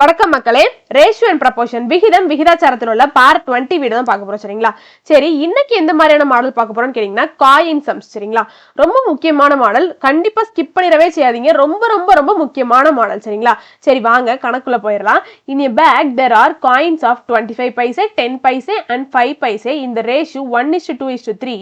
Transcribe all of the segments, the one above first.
வணக்கம் மக்களே. Ratio and proportion விகிதம் விகிதாச்சாரத்தில் உள்ள பார்ட் டுவெண்ட்டி வீடு தான் பார்க்க போறோம் சரிங்களா? சரி இன்னைக்கு எந்த மாதிரியான மாடல் பார்க்க போறோம்னு கேட்டீங்கன்னா காயின் சம்ஸ் சரிங்களா? ரொம்ப முக்கியமான மாடல் கண்டிப்பா ஸ்கிப் பண்ணிடவே செய்யாதீங்க. ரொம்ப ரொம்ப ரொம்ப முக்கியமான மாடல் சரிங்களா? சரி வாங்க கணக்குள்ள போயிடலாம். In bag there are coins of twenty five paise ten paise and five paise இந்த ratio one is two is three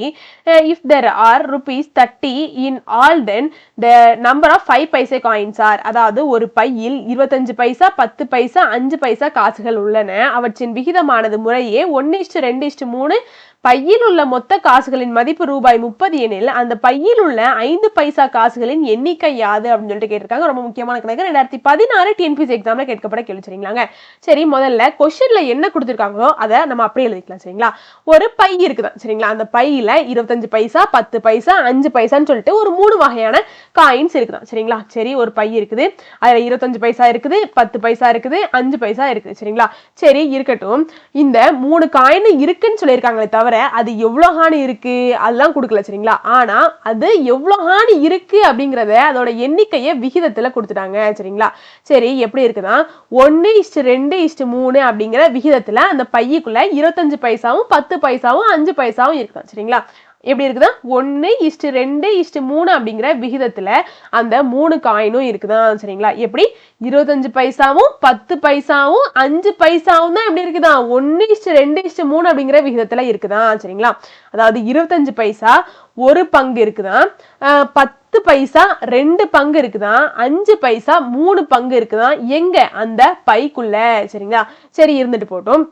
if there are rupees thirty in all then the number of five paise coins are அதாவது ஒரு பையில் இருபத்தஞ்சு பைசா பத்து பைசா அஞ்சு பைசா காசுகள் உள்ளன. அவற்றின் விகிதமானது முறையே ஒன்னு இஷ்டு ரெண்டு இஷ்டு மூணு பையில் உள்ள மொத்த காசுகளின் மதிப்பு ரூபாய் முப்பது எனில் அந்த பையில் உள்ள ஐந்து பைசா காசுகளின் எண்ணிக்கை யாது அப்படின்னு சொல்லிட்டு கேட்டிருக்காங்க. ரொம்ப முக்கியமான கணக்கு. ரெண்டாயிரத்தி பதினாறு டிஎன்பிசி எக்ஸாம்ல கேட்கப்பட கேள்வி சரிங்களாங்க? சரி முதல்ல கொஸ்டின்ல என்ன கொடுத்துருக்காங்களோ அதை நம்ம அப்படியே எழுதிக்கலாம் சரிங்களா? ஒரு பை இருக்குதான் சரிங்களா? அந்த பையில இருபத்தஞ்சு பைசா பத்து பைசா அஞ்சு பைசான்னு சொல்லிட்டு ஒரு மூணு வகையான காயின்ஸ் இருக்குதான் சரிங்களா? சரி ஒரு பை இருக்குது. அதுல இருபத்தஞ்சு பைசா இருக்குது பத்து பைசா இருக்குது அஞ்சு பைசா இருக்குது சரிங்களா? சரி இருக்கட்டும். இந்த மூணு காயின் இருக்குன்னு சொல்லியிருக்காங்களே தவிர அது எவ்வளோ ஹானி இருக்குது அதெல்லாம் கொடுக்கல சரிங்களா? ஆனால் அது எவ்வளோ ஹானி இருக்குது அப்படிங்கிறத அதோட எண்ணிக்கையை விகிதத்தில் கொடுத்துட்டாங்க சரிங்களா? சரி எப்படி இருக்குன்னா ஒன்று இஷ்டு ரெண்டு இஷ்டு மூணு அப்படிங்கிற விகிதத்தில் அந்த பையக்குள்ளே இருபத்தஞ்சு பைசாவும் பத்து பைசாவும் அஞ்சு பைசாவும் இருக்கும் சரிங்களா? எப்படி இருக்குதா? ஒன்று இஷ்டு ரெண்டு இஷ்டு மூணு அப்படிங்கிற விகிதத்துல அந்த மூணு காயினும் இருக்குதான் சரிங்களா? எப்படி? இருபத்தஞ்சு பைசாவும் பத்து பைசாவும் அஞ்சு பைசாவும் தான் எப்படி இருக்குதான் ஒன்று இஷ்டு ரெண்டு இஷ்டு மூணு அப்படிங்கிற விகிதத்துல இருக்குதான் சரிங்களா? அதாவது இருபத்தஞ்சு பைசா ஒரு பங்கு இருக்குதான் அஹ் பத்து பைசா ரெண்டு பங்கு இருக்குதான் அஞ்சு பைசா மூணு பங்கு இருக்குதான் எங்க? அந்த பைக்குள்ள. சரிங்களா? சரி இருந்துட்டு போட்டோம்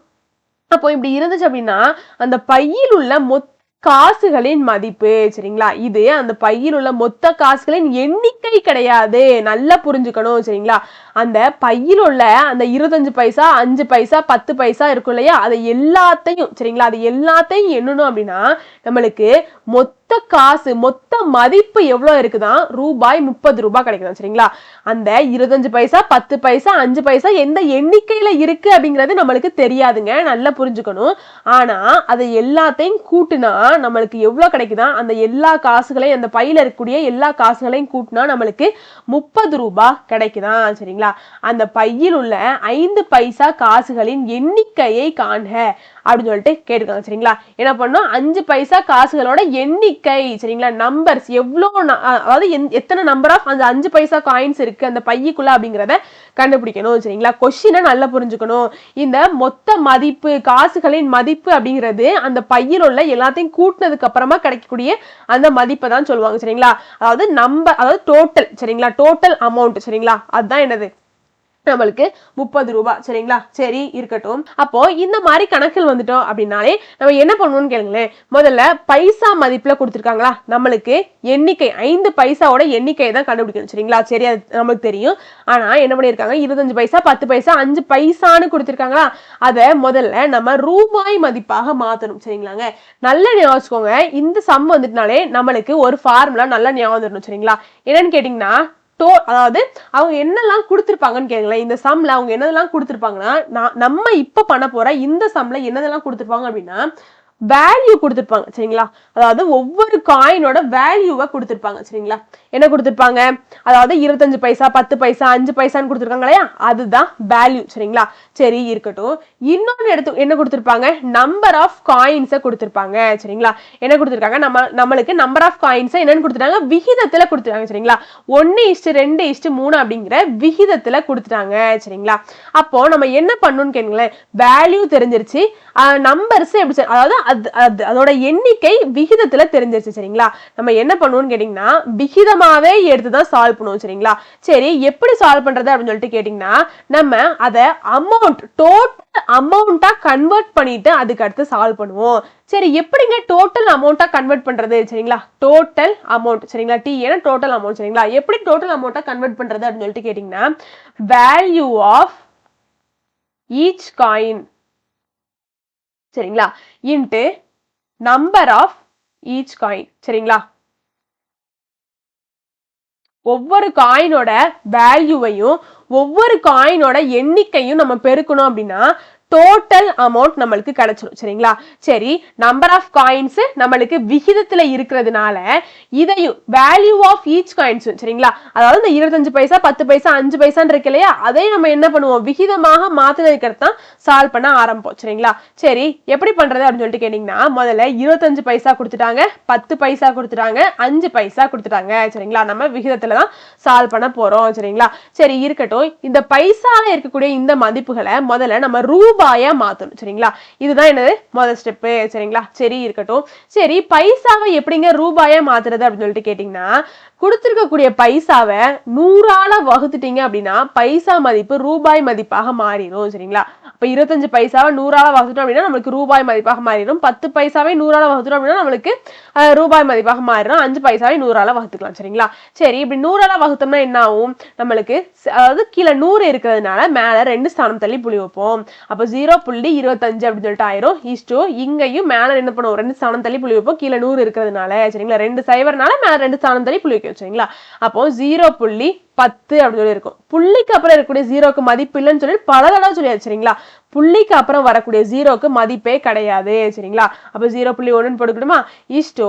அப்போ இப்படி இருந்துச்சு அப்படின்னா அந்த பையில் உள்ள மொத்த காசுகளின் மதிப்பு சரிங்களா? இது அந்த பையில் உள்ள மொத்த காசுகளின் எண்ணிக்கை கிடையாது. நல்லா புரிஞ்சுக்கணும் சரிங்களா? அந்த பையில் உள்ள அந்த இருபத்தஞ்சு பைசா அஞ்சு பைசா பத்து பைசா இருக்கும் இல்லையா? அதை எல்லாத்தையும் சரிங்களா? அது எல்லாத்தையும் எண்ணணும் அப்படின்னா நம்மளுக்கு மொத்த காசு மொத்த மதிப்பு எவ்வளோ இருக்குதான் ரூபாய் முப்பது ரூபாய் கிடைக்குதான் சரிங்களா? அந்த இருபத்தஞ்சு பைசா பத்து பைசா அஞ்சு பைசா எந்த எண்ணிக்கையில் இருக்கு அப்படிங்கிறது நம்மளுக்கு தெரியாதுங்க. நல்லா புரிஞ்சுக்கணும். ஆனால் அதை எல்லாத்தையும் கூட்டினா நம்மளுக்கு எவ்வளோ கிடைக்குதா? அந்த எல்லா காசுகளையும் அந்த பையில் இருக்கக்கூடிய எல்லா காசுகளையும் கூட்டினா நம்மளுக்கு முப்பது ரூபாய் கிடைக்குதான் சரிங்களா? அந்த பையில் உள்ள ஐந்து பைசா காசுகளின் எண்ணிக்கையை காண்க அப்படின்னு சொல்லிட்டு கேட்டிருக்காங்க சரிங்களா? என்ன பண்ணோம்? அஞ்சு பைசா காசுகளோட எண்ணிக்கை சரிங்களா? நம்பர்ஸ் எவ்வளோ அதாவது எந்- எத்தனை நம்பர் ஆஃப் அந்த அஞ்சு பைசா காயின்ஸ் இருக்கு அந்த பையக்குள்ள அப்படிங்கிறத கண்டுபிடிக்கணும் சரிங்களா? கொஷினை நல்லா புரிஞ்சுக்கணும். இந்த மொத்த மதிப்பு காசுகளின் மதிப்பு அப்படிங்கிறது அந்த பையில் உள்ள எல்லாத்தையும் கூட்டினதுக்கு அப்புறமா கிடைக்கக்கூடிய அந்த மதிப்பை தான் சொல்லுவாங்க சரிங்களா? அதாவது நம்பர் அதாவது டோட்டல் சரிங்களா? டோட்டல் அமௌண்ட் சரிங்களா? அதுதான் என்னது? நம்மளுக்கு முப்பது ரூபாய் சரிங்களா? சரி இருக்கட்டும். அப்போ இந்த மாதிரி கணக்கில் வந்துட்டோம் அப்படின்னாலே நம்ம என்ன பண்ணுவோம்னு கேளுங்களேன். முதல்ல பைசா மதிப்புல கொடுத்துருக்காங்களா? நம்மளுக்கு எண்ணிக்கை ஐந்து பைசாவோட எண்ணிக்கையை தான் கண்டுபிடிக்கணும் சரிங்களா? சரி அது நமக்கு தெரியும். ஆனா என்ன பண்ணியிருக்காங்க? இருபத்தஞ்சு பைசா பத்து பைசா அஞ்சு பைசான்னு கொடுத்துருக்காங்களா? அதை முதல்ல நம்ம ரூபாய் மதிப்பாக மாத்தணும் சரிங்களாங்க. நல்ல ஞாபகம் வச்சுக்கோங்க. இந்த சம் வந்துட்டுனாலே நம்மளுக்கு ஒரு ஃபார்முலா நல்லா ஞாபகம் வந்துடணும் சரிங்களா? என்னன்னு கேட்டிங்கன்னா டோ அதாவது அவங்க என்னெல்லாம் கொடுத்துருப்பாங்கன்னு கேளுங்களேன். இந்த சம்ல அவங்க என்னதெல்லாம் கொடுத்துருப்பாங்கன்னா நான் நம்ம இப்ப பண்ண போற இந்த சம்ல என்னதெல்லாம் கொடுத்துருப்பாங்க அப்படின்னா வேல்யூ கொடுத்துருப்பாங்க சரிங்களா? அதாவது ஒவ்வொரு காயினோட வேல்யூவை கொடுத்துருப்பாங்க சரிங்களா? என்ன கொடுத்துருப்பாங்க? அதாவது இருபத்தஞ்சு பைசா பத்து பைசா அஞ்சு பைசான்னு கொடுத்துருக்காங்க இல்லையா? அதுதான் வேல்யூ சரிங்களா? சரி இருக்கட்டும். இன்னொன்னு எடுத்து என்ன கொடுத்துருப்பாங்க? நம்பர் ஆஃப் காயின்ஸை கொடுத்துருப்பாங்க சரிங்களா? என்ன கொடுத்துருக்காங்க? நம்ம நம்மளுக்கு நம்பர் ஆஃப் காயின்ஸை என்னன்னு கொடுத்துட்டாங்க? விகிதத்துல கொடுத்துருக்காங்க சரிங்களா? ஒன்னு இஷ்டு ரெண்டு இஷ்டு மூணு அப்படிங்கிற விகிதத்துல கொடுத்துட்டாங்க சரிங்களா? அப்போ நம்ம என்ன பண்ணணும்னு கேளுங்களேன். வேல்யூ தெரிஞ்சிருச்சு. நம்பர்ஸ் எப்படி அதாவது அது அது அதோட எண்ணிக்கை விகிதத்தில் தெரிஞ்சிருச்சு சரிங்களா? நம்ம என்ன பண்ணுவோம்னு கேட்டிங்கன்னா விகிதமாகவே எடுத்து தான் சால்வ் பண்ணுவோம் சரிங்களா? சரி எப்படி சால்வ் பண்ணுறது அப்படின்னு சொல்லிட்டு கேட்டிங்கன்னா நம்ம அதை அமௌண்ட் டோட்டல் அமௌண்ட்டாக கன்வெர்ட் பண்ணிட்டு அதுக்கு அடுத்து சால்வ் பண்ணுவோம். சரி எப்படிங்க டோட்டல் அமௌண்ட்டாக கன்வெர்ட் பண்ணுறது சரிங்களா? டோட்டல் அமௌண்ட் சரிங்களா? டி ஏன்னா டோட்டல் அமௌண்ட் சரிங்களா? எப்படி டோட்டல் அமௌண்ட்டாக கன்வெர்ட் பண்ணுறது அப்படின்னு சொல்லிட்டு கேட்டிங்கன்னா வேல்யூ ஆஃப் ஈச் காயின் சரிங்களா? Into number of each coin சரிங்களா? ஒவ்வொரு காயினோட வேல்யூவையும் ஒவ்வொரு காயினோட எண்ணிக்கையும் நம்ம பெருக்கணும் அப்படின்னா டோட்டல் அமௌண்ட் நம்மளுக்கு கிடைச்சிடும் சரிங்களா? சரி நம்பர் ஆஃப் காயின்ஸ் நம்மளுக்கு விகிதத்துல இருக்கிறதுனால இதையும் வேல்யூ ஆஃப் ஈச் காயின்ஸ் சரிங்களா? அதாவது இந்த இருபத்தஞ்சு பைசா பத்து பைசா அஞ்சு பைசான்னு இருக்கு இல்லையா? அதையும் நம்ம என்ன பண்ணுவோம்? விகிதமாக மாத்தினதுக்கு தான் சால்வ் பண்ண ஆரம்பிப்போம் சரிங்களா? சரி எப்படி பண்றது அப்படின்னு சொல்லிட்டு கேட்டீங்கன்னா முதல்ல இருபத்தஞ்சு பைசா கொடுத்துட்டாங்க பத்து பைசா கொடுத்துட்டாங்க அஞ்சு பைசா கொடுத்துட்டாங்க சரிங்களா? நம்ம விகிதத்துல தான் சால்வ் பண்ண போறோம் சரிங்களா? சரி இருக்கட்டும். இந்த பைசால இருக்கக்கூடிய இந்த மதிப்புகளை முதல்ல நம்ம ரூபா மாத்தணும் சரிங்களா? இதுதான் என்னது? முதல் ஸ்டெப்பு சரிங்களா? சரி இருக்கட்டும். சரி பைசாவை எப்படிங்க ரூபாயா மாத்துறது அப்படின்னு சொல்லிட்டு கேட்டீங்கன்னா கொடுத்துருக்கக்கூடிய பைசாவை நூறால வகுத்துட்டீங்க அப்படின்னா பைசா மதிப்பு ரூபாய் மதிப்பாக மாறிடும் சரிங்களா? இப்போ இருபத்தஞ்சு பைசாவை நூறால வகுத்துட்டோம் அப்படின்னா நம்மளுக்கு ரூபாய் மதிப்பாக மாறிடும். பத்து பைசாவை நூறால வகுத்துட்டோம் அப்படின்னா நம்மளுக்கு ரூபாய் மதிப்பாக மாறிடும். அஞ்சு பைசாவை நூறால வகுத்துக்கலாம் சரிங்களா? சரி இப்படி நூறால வகுத்தோம்னா என்ன ஆகும்? நம்மளுக்கு அதாவது கீழே நூறு இருக்கிறதுனால மேலே ரெண்டு ஸ்தானம் தள்ளி புள்ளி வைப்போம். அப்போ ஜீரோ புள்ளி இருபத்தஞ்சு அப்படின்னு சொல்லிட்டு ஆயிரும். இஷ்டோ இங்கேயும் மேலே என்ன பண்ணுவோம்? ரெண்டு ஸ்தானம் தள்ளி புள்ளி வைப்போம். கீழே நூறு இருக்கிறதுனால சரிங்களா? ரெண்டு சைவர்னால மேலே ரெண்டு ஸ்தானம் தள்ளி புள்ளி வைக்கும் சரிங்களா? அப்போ ஜீரோ புள்ளி பத்து அப்படின்னு சொல்லி இருக்கும் புள்ளிக்கு அப்புறம் இருக்கக்கூடிய ஜீரோக்கு மதிப்பு இல்லைன்னு சொல்லி பல தடவை சொல்லியாச்சு சரிங்களா? புள்ளிக்கு அப்புறம் வரக்கூடிய ஜீரோக்கு மதிப்பே கிடையாது சரிங்களா? அப்போ ஜீரோ புள்ளி ஒன்றுன்னு போட்டுக்கணுமா? இஷ்டோ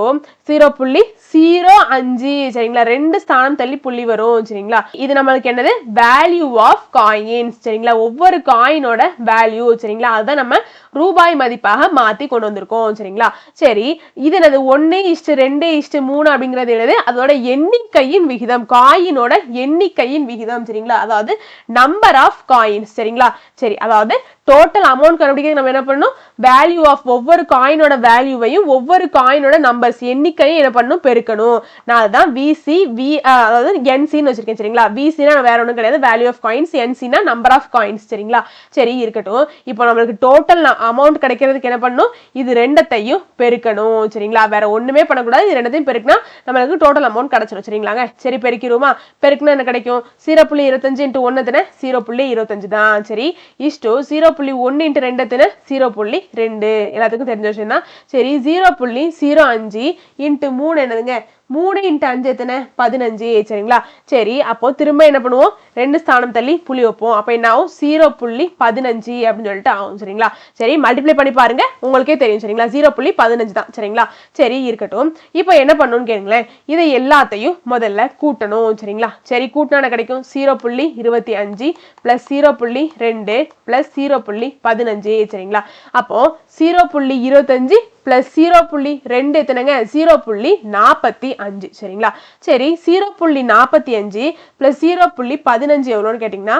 ஜீரோ புள்ளி ஜீரோ அஞ்சு சரிங்களா? ரெண்டு ஸ்தானம் தள்ளி புள்ளி வரும் சரிங்களா? இது நம்மளுக்கு என்னது? வேல்யூ ஆஃப் காயின்ஸ் சரிங்களா? ஒவ்வொரு காயினோட வேல்யூ சரிங்களா? அதுதான் நம்ம ரூபாய் மதிப்பாக மாற்றி கொண்டு வந்திருக்கோம் சரிங்களா? சரி இது என்னது? ஒன்னு இஷ்டு ரெண்டு இஷ்டு மூணு அப்படிங்கிறது என்னது? அதோட எண்ணிக்கையின் விகிதம் காயினோட எண்ணிக்கையின் விகிதம் சரிங்களா? அதாவது நம்பர் ஆஃப் காயின்ஸ் சரிங்களா? சரி அதாவது டோட்டல் அமௌண்ட் கண்டுபிடிக்க நம்ம என்ன பண்ணணும்? வேல்யூ ஆஃப் ஒவ்வொரு காயினோட வேல்யூவையும் ஒவ்வொரு காயினோட நம்பர்ஸ் எண்ணிக்கையும் என்ன பண்ணணும்? பெருக்கணும். நான் அதுதான் விசி வி அதாவது என்சின்னு வச்சிருக்கேன் சரிங்களா? விசினா வேற ஒன்றும் கிடையாது. வேல்யூ ஆஃப் காயின்ஸ் என்சினா நம்பர் ஆஃப் காயின்ஸ் சரிங்களா? சரி இருக்கட்டும். இப்போ நம்மளுக்கு டோட்டல் அமௌண்ட் கிடைக்கிறதுக்கு என்ன பண்ணணும்? இது ரெண்டத்தையும் பெருக்கணும் சரிங்களா? வேற ஒண்ணுமே பண்ணக்கூடாது. இது ரெண்டத்தையும் பெருக்கினா நம்மளுக்கு டோட்டல் அமௌண்ட் கிடைச்சிடும் சரிங்களாங்க? சரி பெருக்கிடுவோமா? பெருக்குனா என்ன கிடைக்கும்? ஜீரோ புள்ளி இருபத்தஞ்சு இன்ட்டு ஒன்று தானே? சீரோ புள்ளி இருபத்தஞ்சு தான். சரி இஷ்டோ சீரோ புள்ளி ஒன்று இன்ட்டு ரெண்டு எத்தனை? ஜீரோ புள்ளி ரெண்டு. எல்லாத்துக்கும் தெரிஞ்ச விஷயம் தான் சரி ஜீரோ புள்ளி ஜீரோ அஞ்சு இன்ட்டு மூணு என்னதுங்க? மூணு இன்ட்டு அஞ்சு எத்தனை? பதினஞ்சு. சரிங்களா? சரி அப்போ திரும்ப என்ன பண்ணுவோம்? ரெண்டு ஸ்தானம் தள்ளி புள்ளி வைப்போம் அப்போ என்ன ஆகும் ஜீரோ புள்ளி பதினஞ்சு அப்படின்னு சொல்லிட்டு ஆகும் சரிங்களா சரி மல்டிப்ளை பண்ணி பாருங்க உங்களுக்கே தெரியும் சரிங்களா ஜீரோ புள்ளி பதினஞ்சு தான் சரிங்களா சரி இருக்கட்டும் இப்போ என்ன பண்ணணும்னு கேளுங்களேன் இதை எல்லாத்தையும் முதல்ல கூட்டணும் சரிங்களா சரி கூட்டினா கிடைக்கும் ஜீரோ புள்ளி இருபத்தி அஞ்சு ப்ளஸ் ஜீரோ புள்ளி ரெண்டு ப்ளஸ் ஜீரோ புள்ளி பதினஞ்சு சரிங்களா அப்போ ஜீரோ புள்ளி இருபத்தஞ்சு ப்ளஸ் ஜீரோ புள்ளி ரெண்டு எத்தனைங்க ஜீரோ புள்ளி நாற்பத்தி அஞ்சு சரிங்களா சரி ஜீரோ புள்ளி நாற்பத்தி அஞ்சு ப்ளஸ் ஜீரோ புள்ளி பதினஞ்சு எவ்வளோன்னு கேட்டிங்கன்னா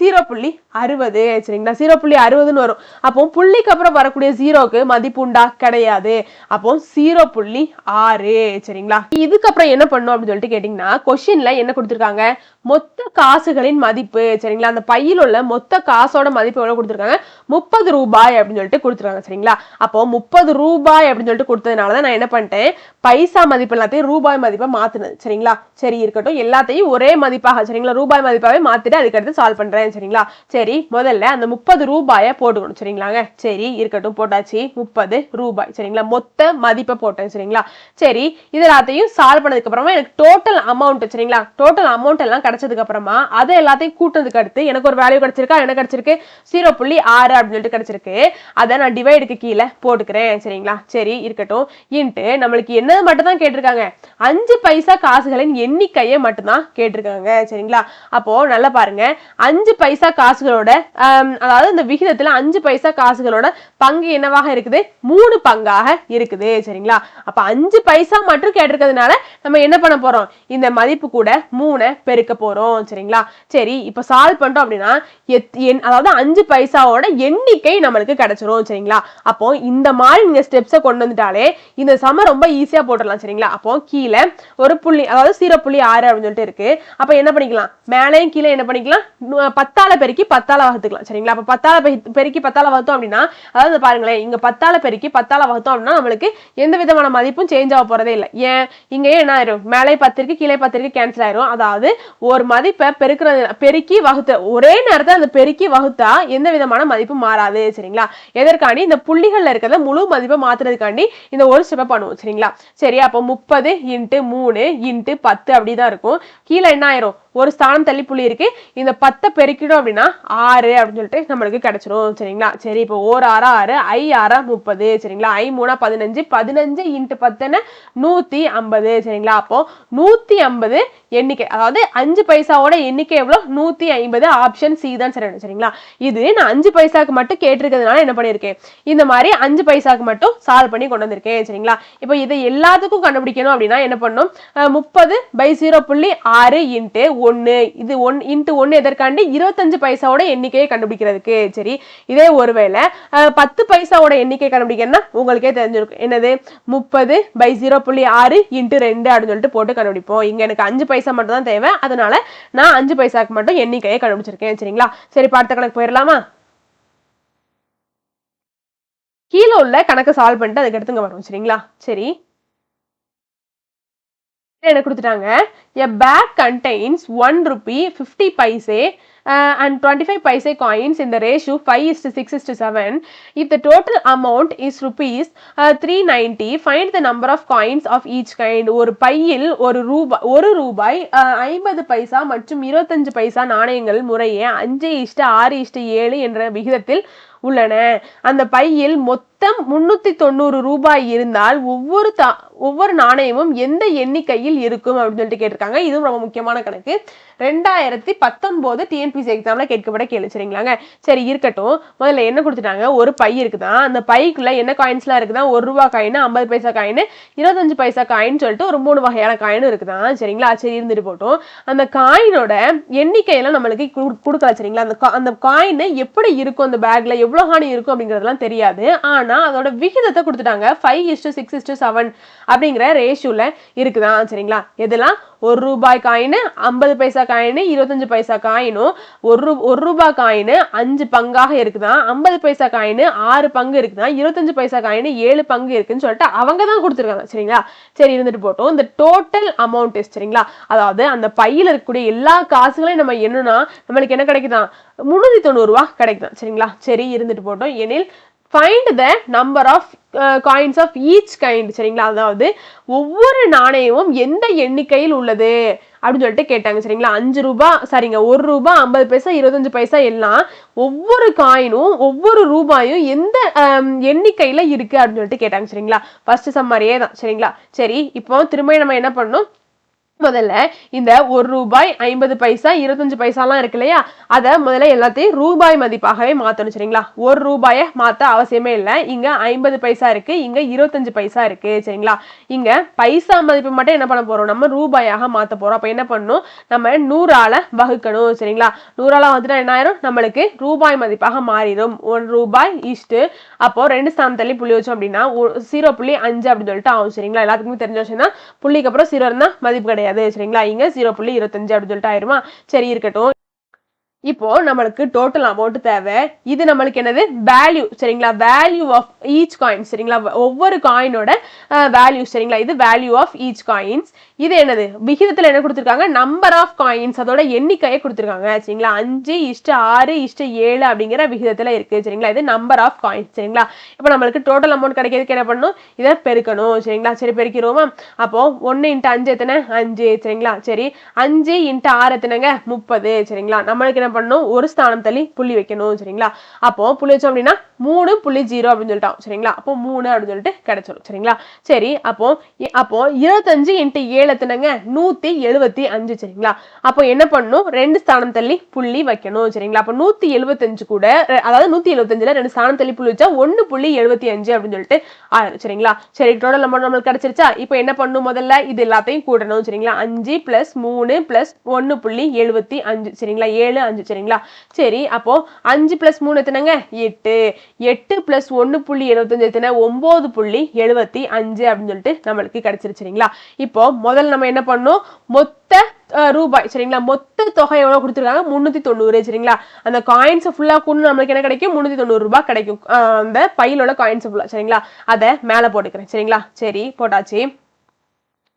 ஜீரோ புள்ளி அறுபது. சரிங்களா? ஜீரோ புள்ளி அறுபதுன்னு வரும். அப்போ புள்ளிக்கு அப்புறம் வரக்கூடிய ஜீரோக்கு மதிப்பு உண்டா கிடையாது. அப்போ ஜீரோ புள்ளி ஆறு. சரிங்களா? இதுக்கப்புறம் என்ன பண்ணும் அப்படின்னு சொல்லிட்டு கேட்டிங்கன்னா கொஷின்ல என்ன கொடுத்துருக்காங்க? மொத்த காசுகளின் மதிப்பு. சரிங்களா? அந்த பையில் உள்ள மொத்த காசோட மதிப்பு எவ்வளவு கொடுத்துருக்காங்க? முப்பது ரூபாய் அப்படின்னு சொல்லிட்டு கொடுத்துருக்காங்க. சரிங்களா? அப்போ முப்பது ரூபாய் அப்படின்னு சொல்லிட்டு கொடுத்ததுனால தான் நான் என்ன பண்ணிட்டேன்? பைசா மதிப்பு எல்லாத்தையும் ரூபாய் மதிப்பை மாத்துனது சரிங்களா? சரி இருக்கட்டும். எல்லாத்தையும் ஒரே மதிப்பாக சரிங்களா? ரூபாய் மதிப்பாவே மாத்திட்டு அதுக்கடுத்து சால்வ் சரிங்களா? சரி முதல்ல அந்த முப்பது ரூபாயை போட்டுக்கணும் சரிங்களாங்க? சரி இருக்கட்டும் போட்டாச்சு. முப்பது ரூபாய் சரிங்களா? மொத்த மதிப்பை போட்டேன் சரிங்களா? சரி இது எல்லாத்தையும் சால்வ் பண்ணதுக்கு அப்புறமா எனக்கு டோட்டல் அமௌண்ட் சரிங்களா? டோட்டல் அமௌண்ட் எல்லாம் கிடைச்சதுக்கு அப்புறமா அதை எல்லாத்தையும் கூட்டினதுக்கு அடுத்து எனக்கு ஒரு வேல்யூ கிடைச்சிருக்கா? என்ன கிடைச்சிருக்கு? ஜீரோ புள்ளி ஆறு அப்படின்னு சொல்லிட்டு கிடைச்சிருக்கு. அதை நான் டிவைடுக்கு கீழே போட்டுக்கிறேன் சரிங்களா? சரி இருக்கட்டும். இன்ட்டு நம்மளுக்கு என்னது மட்டும் தான் கேட்டிருக்காங்க. அஞ்சு பைசா காசுகளின் எண்ணிக்கையை மட்டும்தான் கேட்டிருக்காங்க சரிங்களா? அப்போ நல்லா பாருங்க. அஞ்சு பைசா காசுகளோட அதாவது இந்த விகிதத்துல அஞ்சு பைசா காசுகளோட பங்கு என்னவாக இருக்குது? மூணு பங்காக இருக்குது சரிங்களா? அப்ப அஞ்சு பைசா மட்டும் கேட்டிருக்கிறதுனால நம்ம என்ன பண்ண போறோம்? இந்த மதிப்பு கூட மூணை பெருக்க போறோம் சரிங்களா? சரி இப்ப சால்வ் பண்ணிட்டோம் அப்படின்னா எத்- என் அதாவது அஞ்சு பைசாவோட எண்ணிக்கை நம்மளுக்கு கிடைச்சிரும் சரிங்களா? அப்போ இந்த மாதிரி நீங்கள் ஸ்டெப்ஸை கொண்டு வந்துட்டாலே இந்த சம ரொம்ப ஈஸியா போட்டுடலாம் சரிங்களா? அப்போ கீழே ஒரு புள்ளி அதாவது சீரோ புள்ளி ஆறு அப்படின்னு சொல்லிட்டு இருக்கு. அப்ப என்ன பண்ணிக்கலாம்? மேலேயும் கீழே என்ன பண்ணிக்கலாம்? பத்து பத்தால பெருக்கி பத்தால வகுத்துக்கலாம் சரிங்களா? அப்ப பத்தால பெருக்கி- பத்தால வகுத்தோம் அப்படின்னா அதாவது பாருங்களேன் இங்க பத்தால பெருக்கி பத்தால வகுத்தோம் அப்படின்னா நம்மளுக்கு எந்த விதமான மதிப்பும் சேஞ்ச் ஆக போறதே இல்லை. ஏன்? இங்கேயே என்ன ஆயிரும்? மேலே பத்து கீழே பத்து கேன்சல் ஆயிரும். அதாவது ஒரு மதிப்பை பெருக்கிறது பெருக்கி வகுத்த ஒரே நேரத்தில் அந்த பெருக்கி வகுத்தா எந்த விதமான மதிப்பும் மாறாது சரிங்களா? எதற்காண்டி இந்த புள்ளிகள்ல இருக்கிறத முழு மதிப்பை மாத்துறதுக்காண்டி இந்த ஒரு ஸ்டெப்பை பண்ணுவோம் சரிங்களா? சரி அப்போ முப்பது இன்ட்டு மூணு இன்ட்டு பத்து அப்படிதான் இருக்கும். கீழே என்ன ஆயிரும்? ஒரு ஸ்தானம் தள்ளி புள்ளி இருக்கு. இந்த பத்தை பெரு பெருக்கிடும் அப்படின்னா ஆறு அப்படின்னு சொல்லிட்டு நம்மளுக்கு கிடைச்சிரும் சரிங்களா? சரி இப்போ ஓர் ஆறா ஆறு ஐ ஆறா முப்பது சரிங்களா? ஐ மூணா பதினஞ்சு பதினஞ்சு இன்ட்டு பத்துன்னு நூத்தி ஐம்பது சரிங்களா? அப்போ நூத்தி ஐம்பது எண்ணிக்கை. அதாவது அஞ்சு பைசாவோட எண்ணிக்கை எவ்வளோ? நூற்றி ஐம்பது ஆப்ஷன் சி தான் சரி சரிங்களா? இது நான் அஞ்சு பைசாக்கு மட்டும் கேட்டிருக்கிறதுனால என்ன பண்ணியிருக்கேன்? இந்த மாதிரி அஞ்சு பைசாக்கு மட்டும் சால்வ் பண்ணி கொண்டு வந்திருக்கேன் சரிங்களா? இப்போ இதை எல்லாத்துக்கும் கண்டுபிடிக்கணும் அப்படின்னா என்ன பண்ணும் முப்பது பை ஜீரோ புள்ளி ஆறு இன்ட்டு ஒன்று இது ஒன் இன்ட்டு ஒன்று எதற்காண்டி இருபத்தஞ்சு பைசாவோட எண்ணிக்கையை கண்டுபிடிக்கிறதுக்கு சரி? இதே ஒருவேளை பத்து பைசாவோட எண்ணிக்கை கண்டுபிடிக்கணும்னா உங்களுக்கே தெரிஞ்சிருக்கும். என்னது? முப்பது பை ஜீரோ புள்ளி ஆறு இன்ட்டு ரெண்டு அப்படின்னு சொல்லிட்டு போட்டு கண்டுபிடிப்போம். இங்கே எனக்கு அஞ்சு பைசா பைசா மட்டும் தான் தேவை. அதனால நான் அஞ்சு பைசாக்கு மட்டும் எண்ணிக்கையை கண்டுபிடிச்சிருக்கேன் சரிங்களா? சரி பார்த்த கணக்கு போயிடலாமா? கீழே உள்ள கணக்கு சால்வ் பண்ணிட்டு அதுக்கு எடுத்துங்க வரும் சரிங்களா? சரி. என்ன கொடுத்துட்டாங்க? A bag contains one rupee fifty paise and twenty five paise coins இந்த ratio five is six is seven if the total amount is rupees three ninety find the number of coins of each kind ஒரு பையில் ஒரு ரூபாய் ஒரு ரூபாய் uh, ஐம்பது பைசா மற்றும் இருபத்தஞ்சு பைசா நாணயங்கள் முறையே அஞ்சு இஷ்ட ஆறு இஷ்ட ஏழு என்ற விகிதத்தில் உள்ளன. அந்த பையில் மொத்தம் முன்னூத்தி தொண்ணூறு ரூபாய் இருந்தால் ஒவ்வொரு தா ஒவ்வொரு நாணயமும் எந்த எண்ணிக்கையில் இருக்கும் அப்படின்னு சொல்லிட்டு கேட்டிருக்காங்க. இதுவும் ரொம்ப முக்கியமான கணக்கு. ரெண்டாயிரத்தி பத்தொன்பது டிஎன்பிசி எக்ஸாம்ல கேட்கப்பட கேள்வி சரிங்களாங்க? சரி இருக்கட்டும். முதல்ல என்ன கொடுத்துட்டாங்க? ஒரு பை இருக்குதான் அந்த பைக்குள்ள என்ன காயின்ஸ்லாம் இருக்குதான் ஒரு ரூபா காயின் ஐம்பது பைசா காயின் இருபத்தஞ்சு பைசா காயின் சொல்லிட்டு ஒரு மூணு வகையான காயினும் இருக்குதான் சரிங்களா? சரி இருந்துட்டு போட்டோம் அந்த காயினோட எண்ணிக்கையெல்லாம் நம்மளுக்கு கொடுக்கல சரிங்களா? அந்த கா- அந்த காயின் எப்படி இருக்கும்? அந்த பேக்ல எவ்வளோ ஹானி இருக்கும் அப்படிங்கிறதெல்லாம் தெரியாது. ஆனா அதோட விகிதத்தை கொடுத்துட்டாங்க. Five is to six is to seven அப்படிங்கிற ரேஷியோவில் இருக்குதான் சரிங்களா? எதெல்லாம் ஒரு ரூபாய் காயின் ஐம்பது பைசா காயின் இருபத்தஞ்சு பைசா காயினும் ஒரு ரூ- ஒரு ரூபாய் காயின் அஞ்சு பங்காக இருக்குதான் ஐம்பது பைசா காயின் ஆறு பங்கு இருக்குதான் இருபத்தஞ்சு பைசா காயின் ஏழு பங்கு இருக்குன்னு சொல்லிட்டு அவங்க தான் கொடுத்துருக்காங்க. சரிங்களா? சரி இருந்துட்டு போட்டோம். இந்த டோட்டல் அமௌண்ட் சரிங்களா? அதாவது அந்த பையில் இருக்கக்கூடிய எல்லா காசுகளையும் நம்ம என்னன்னா நம்மளுக்கு என்ன கிடைக்குதான் முந்நூற்றி தொண்ணூறுரூவா கிடைக்குதான் சரிங்களா? சரி இருந்துட்டு போட்டோம். எனில் find the number of coins of each kind சரிங்களா? அதாவது ஒவ்வொரு நாணயமும் எந்த எண்ணிக்கையில் உள்ளது? அப்படின்னு சொல்லிட்டு கேட்டாங்க சரிங்களா? அஞ்சு ரூபாய் சரிங்க ஒரு ரூபாய் ஐம்பது பைசா இருபத்தஞ்சு பைசா எல்லாம் ஒவ்வொரு காயினும் ஒவ்வொரு ரூபாயும் எந்த எண்ணிக்கையில் இருக்குது அப்படின்னு சொல்லிட்டு கேட்டாங்க சரிங்களா? ஃபர்ஸ்ட் சம்மரியே தான் சரிங்களா? சரி இப்போ திரும்ப நம்ம என்ன பண்ணணும்? முதல்ல இந்த ஒரு ரூபாய் ஐம்பது பைசா இருபத்தஞ்சு பைசாலாம் இருக்கு இல்லையா? அதை முதல்ல எல்லாத்தையும் ரூபாய் மதிப்பாகவே மாத்தணும் சரிங்களா? ஒரு ரூபாயை மாத்த அவசியமே இல்லை. இங்க ஐம்பது பைசா இருக்கு இங்க இருபத்தஞ்சு பைசா இருக்கு சரிங்களா? இங்க பைசா மதிப்பு மட்டும் என்ன பண்ண போறோம்? நம்ம ரூபாயாக மாற்ற போறோம். அப்போ என்ன பண்ணணும் நம்ம நூறால வகுக்கணும் சரிங்களா? நூறால வந்துட்டா என்ன ஆயிரும்? நம்மளுக்கு ரூபாய் மதிப்பாக மாறிடும். ஒன் ரூபாய் இஷ்டு. அப்போ ரெண்டு ஸ்தானம் தள்ளி புள்ளி வச்சோம் அப்படின்னா ஜீரோ புள்ளி அஞ்சு அப்படின்னு சொல்லிட்டு ஆகும் சரிங்களா? எல்லாத்துக்குமே தெரிஞ்ச விஷயம் தான் புள்ளிக்கு அப்புறம் சீரோ இருந்தால் மதிப்பு கிடையாது. சரிங்களா? இங்க ஜீரோ புள்ளி இருபத்தஞ்சு அப்படின்னு சொல்லிட்டு ஆயிருமா? சரி இருக்கட்டும். இப்போ நம்மளுக்கு டோட்டல் அமௌண்ட் தேவை. இது நம்மளுக்கு என்னது? வேல்யூ சரிங்களா? வேல்யூ ஆஃப் ஈச் காயின் சரிங்களா? ஒவ்வொரு காயினோட வேல்யூ சரிங்களா? இது வேல்யூ ஆஃப் ஈச் காயின்ஸ் இது என்னது? விகிதத்தில் என்ன கொடுத்துருக்காங்க? நம்பர் ஆஃப் காயின்ஸ் அதோட எண்ணிக்கையை கொடுத்துருக்காங்க சரிங்களா? அஞ்சு இஷ்ட ஆறு இஷ்ட ஏழு அப்படிங்கிற விகிதத்தில் இருக்குது சரிங்களா? இது நம்பர் ஆஃப் காயின்ஸ் சரிங்களா? இப்போ நம்மளுக்கு டோட்டல் அமௌண்ட் கிடைக்கிறதுக்கு என்ன பண்ணணும்? இதை பெருக்கணும் சரிங்களா? சரி பெருக்கிறோமா அப்போ ஒன்று இன்ட்டு அஞ்சு எத்தனை? அஞ்சு சரிங்களா? சரி அஞ்சு இன்ட்டு ஆறு எத்தனைங்க? முப்பது சரிங்களா? நம்மளுக்கு என்ன பண்ணணும்? ஒரு ஸ்தானம் தள்ளி புள்ளி வைக்கணும் சரிங்களா? அப்போ புள்ளி வச்சோம் அப்படின்னா மூணு புள்ளி ஜீரோ அப்படின்னு சொல்லிட்டோம் சரிங்களா? அப்போ மூணு அப்படின்னு சொல்லிட்டு கிடைச்சிடும் சரிங்களா? சரி அப்போ அப்போ இருபத்தஞ்சு இன்ட்டு ஏழு எத்தனைங்க? நூத்தி எழுபத்தி அஞ்சு சரிங்களா? அப்போ என்ன பண்ணணும்? ரெண்டு ஸ்தானம் தள்ளி புள்ளி வைக்கணும் சரிங்களா? அப்போ நூத்தி எழுபத்தஞ்சு கூட அதாவது நூத்தி எழுபத்தஞ்சுல ரெண்டு ஸ்தானம் தள்ளி புள்ளி வச்சா ஒன்னு புள்ளி எழுபத்தி அஞ்சு அப்படின்னு சொல்லிட்டு ஆயிரும் சரிங்களா? சரி டோட்டல் அமௌண்ட் நம்மளுக்கு கிடைச்சிருச்சா? இப்போ என்ன பண்ணும் முதல்ல? இது எல்லாத்தையும் கூட்டணும் சரிங்களா? அஞ்சு பிளஸ் மூணு பிளஸ் ஒன்னு புள்ளி எழுபத்தி அஞ்சு சரிங்களா? ஏழு அஞ்சு சரிங்களா? சரி அப்போ அஞ்சு பிளஸ் மூணு எத்தனைங்க? எட்டு. எட்டு பிளஸ் ஒன்னு புள்ளி எழுபத்தஞ்சு எத்தனை? ஒன்பது புள்ளி எழுபத்தி அஞ்சு அப்படின்னு சொல்லிட்டு நம்மளுக்கு கிடைச்சிருச்சு சரிங்களா? இப்போ முதல்ல நம்ம என்ன பண்ணணும்? மொத்த ரூபாய் சரிங்களா? மொத்த தொகை எவ்வளவு கொடுத்துருக்காங்க? முன்னூத்தி தொண்ணூறு சரிங்களா? அந்த காயின்ஸ் ஃபுல்லா கொண்டு நம்மளுக்கு என்ன கிடைக்கும்? முன்னூத்தி தொண்ணூறு ரூபாய் கிடைக்கும். அந்த பையிலோட காயின்ஸ் ஃபுல்லா சரிங்களா? அதை மேல போட்டுக்கிறேன் சரிங்களா? சரி போட்டாச்சு.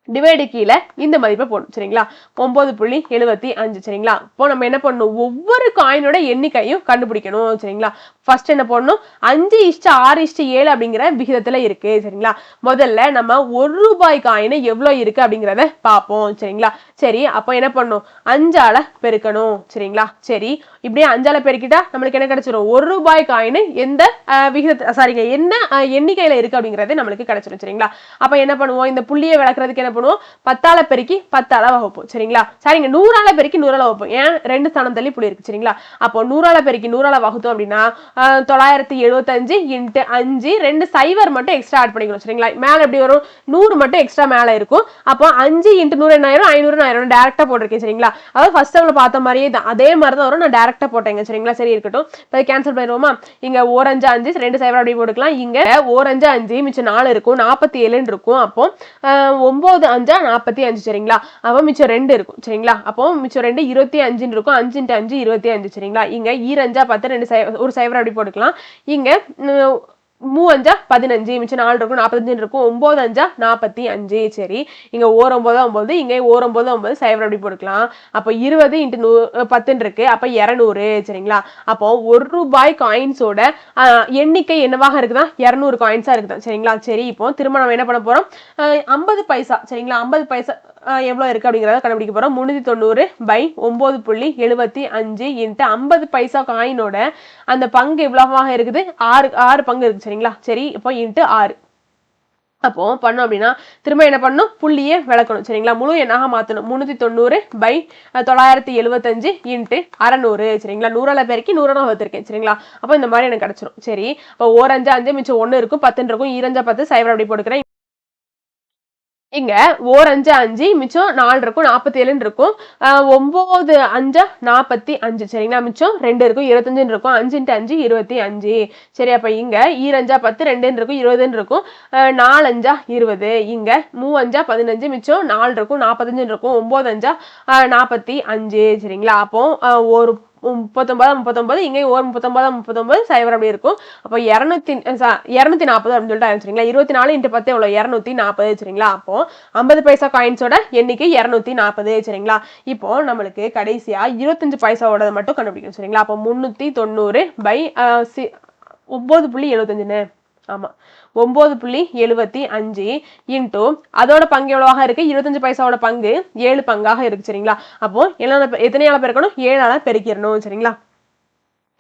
டிவைடு கீழே இந்த மதிப்பை போடணும் சரிங்களா? ஒன்பது புள்ளி எழுபத்தி அஞ்சு சரிங்களா? இப்போ நம்ம என்ன பண்ணணும்? ஒவ்வொரு காயினோட எண்ணிக்கையும் கண்டுபிடிக்கணும் சரிங்களா? ஃபர்ஸ்ட் என்ன பண்ணணும் அஞ்சு இஷ்ட ஆறு இஷ்ட ஏழு அப்படிங்கிற விகிதத்தில் இருக்கு சரிங்களா? முதல்ல நம்ம ஒரு ரூபாய் காயின் எவ்வளோ இருக்கு அப்படிங்கிறத பார்ப்போம் சரிங்களா? சரி அப்போ என்ன பண்ணணும்? அஞ்சால பெருக்கணும் சரிங்களா? சரி இப்படியே அஞ்சால பெருக்கிட்டா நம்மளுக்கு என்ன கிடைச்சிரும்? ஒரு ரூபாய் காயின் எந்த விகிதத்தை சாரிங்க என்ன எண்ணிக்கையில் எண்ணிக்கையில இருக்கு அப்படிங்கிறது நம்மளுக்கு கிடைச்சிரும் சரிங்களா? அப்ப என்ன பண்ணுவோம்? இந்த புள்ளியை விளக்குறதுக்கு என்ன பண்ணுவோம்? பத்தால பெருக்கி பத்தால வகுப்போம் சரிங்களா? சரிங்க நூறால பெருக்கி நூறால வகுப்போம். ஏன்? ரெண்டு ஸ்தானம் தள்ளி புள்ளி இருக்கு சரிங்களா? அப்போ நூறால பெருக்கி நூறால வகுத்தோம் அப்படின்னா தொள்ளாயிரத்தி எழுபத்தஞ்சு இன்ட்டு அஞ்சு ரெண்டு சைவர் மட்டும் எக்ஸ்ட்ரா ஆட் பண்ணிக்கணும் சரிங்களா? மேல எப்படி வரும்? நூறு மட்டும் எக்ஸ்ட்ரா மேல இருக்கும். அப்போ அஞ்சு இன்ட்டு நூறு என்ன ஐநூறு ஆயிரம் டேரக்டா போட்டிருக்கேன் சரிங்களா? அதாவது ஃபர்ஸ்ட் டைமில் பார்த்த மாதிரியே தான். அதே மாதிரி தான் வரும். நான் டேரக்ட் கரெக்டாக போட்டேங்க சரிங்களா? சரி இருக்கட்டும். இப்போ கேன்சல் பண்ணிடுவோமா? இங்கே ஓரஞ்சு அஞ்சு ரெண்டு சைபர் அப்படி போட்டுக்கலாம். இங்கே ஓரஞ்சு அஞ்சு மிச்சம் நாலு இருக்கும் நாற்பத்தி ஏழுன்னு இருக்கும். அப்போ ஒம்பது அஞ்சா நாற்பத்தி அஞ்சு சரிங்களா? அப்போ மிச்சம் ரெண்டு இருக்கும் சரிங்களா? அப்போ மிச்சம் ரெண்டு இருபத்தி அஞ்சுன்னு இருக்கும் அஞ்சுன்ட்டு அஞ்சு இருபத்தி அஞ்சு சரிங்களா? இங்கே ஈரஞ்சா பத்து ரெண்டு சை- ஒரு சைபர் அப்படி போட்டுக்கலாம். இங்கே மூவஞ்சா பதினஞ்சு மிச்சம் நாலு இருக்கும் நாற்பத்தஞ்சு இருக்கும் ஒம்பது அஞ்சா நாற்பத்தி அஞ்சு சரி. இங்கே ஓர் ஒம்பது இங்கே இங்க ஓர் ஒன்பது ஒன்பது சைவர் அப்படி போட்டுக்கலாம். அப்போ இருபது இன்ட்டு நூ பத்துன்னு இருக்கு அப்போ இரநூறு சரிங்களா? அப்போ ஒரு ரூபாய் காயின்ஸோட எண்ணிக்கை என்னவாக இருக்குதா? இரநூறு காயின்ஸாக இருக்குதா சரிங்களா? சரி இப்போ திரும்ப நம்ம என்ன பண்ண போகிறோம் ஐம்பது பைசா சரிங்களா? ஐம்பது பைசா எவ்வளோ எவ்வளவு இருக்கு அப்படிங்கிறத கண்டுபிடிக்க போறோம். முந்நூற்றி தொண்ணூறு பை ஒன்பது புள்ளி எழுபத்தி அஞ்சு இன்ட்டு ஐம்பது பைசா காயினோட அந்த பங்கு எவ்வளோவாக இருக்குது? ஆறு ஆறு பங்கு இருக்குது சரிங்களா? சரி இப்போ இன்ட்டு ஆறு. அப்போ பண்ணோம் அப்படின்னா திரும்ப என்ன பண்ணணும்? புள்ளியே விளக்கணும் சரிங்களா? முழு எண்ணாக மாற்றணும் முந்நூற்றி தொண்ணூறு பை தொள்ளாயிரத்தி எழுபத்தஞ்சு இன்ட்டு அறநூறு சரிங்களா? நூறால பேருக்கு நூறான வகுத்திருக்கேன் சரிங்களா? அப்போ இந்த மாதிரி எனக்கு கிடச்சிரும். சரி இப்போ ஓரஞ்சு அஞ்சு மிச்சம் ஒன்று இருக்கும் பத்துன்னு இருக்கும். ஈரஞ்சா பத்து சைவர் அப்படி போட்டுக்கிறேன். இங்கே ஓர் அஞ்சு அஞ்சு மிச்சம் நாலு இருக்கும் நாற்பத்தி ஏழுன்னு இருக்கும் ஒம்பது அஞ்சா நாற்பத்தி அஞ்சு. சரிங்களா மிச்சம் ரெண்டு இருக்கும் இருபத்தஞ்சுன்னு இருக்கும் அஞ்சுன்ட்டு அஞ்சு இருபத்தி அஞ்சு. சரி அப்போ இங்கே ஈரஞ்சா பத்து ரெண்டுன்னு இருக்கும் இருபதுன்னு இருக்கும். நாலஞ்சா இருபது. இங்கே மூவஞ்சா பதினஞ்சு மிச்சம் நாலு இருக்கும் நாற்பத்தஞ்சுன்னு இருக்கும் ஒம்பது அஞ்சா நாற்பத்தி அஞ்சு. சரிங்களா அப்போ ஒரு முப்பத்தொம்பது முப்பத்தொம்பது இங்கே ஒரு முப்பத்தொம்பது முப்பத்தொம்பது சைவர் அப்படி இருக்கும். அப்போ இரநூத்தி இரநூத்தி நாற்பது அப்படின்னு சொல்லிட்டு சரிங்களா இருபத்தி நாலு இன்ட்டு பத்து எவ்வளோ இரநூத்தி நாற்பது சரிங்களா? அப்போ ஐம்பது பைசா காயின்ஸோட எண்ணிக்கை இரநூத்தி நாற்பது சரிங்களா? இப்போ நம்மளுக்கு கடைசியாக இருபத்தஞ்சு பைசாவோட மட்டும் கண்டுபிடிக்கணும் சரிங்களா? அப்போ முந்நூற்றி தொண்ணூறு பை ஒம்பது புள்ளி எழுபத்தஞ்சுன்னு. ஆமா. ஒம்பது புள்ளி எழுபத்தி அஞ்சு இன்ட்டு அதோட பங்கு எவ்வளவாக இருக்கு? இருபத்தஞ்சு பைசாவோட பங்கு ஏழு பங்காக இருக்கு சரிங்களா? அப்போ எல்லாம் எத்தனையால் பெருக்கணும்? ஏழால் பெருக்கிடணும் சரிங்களா?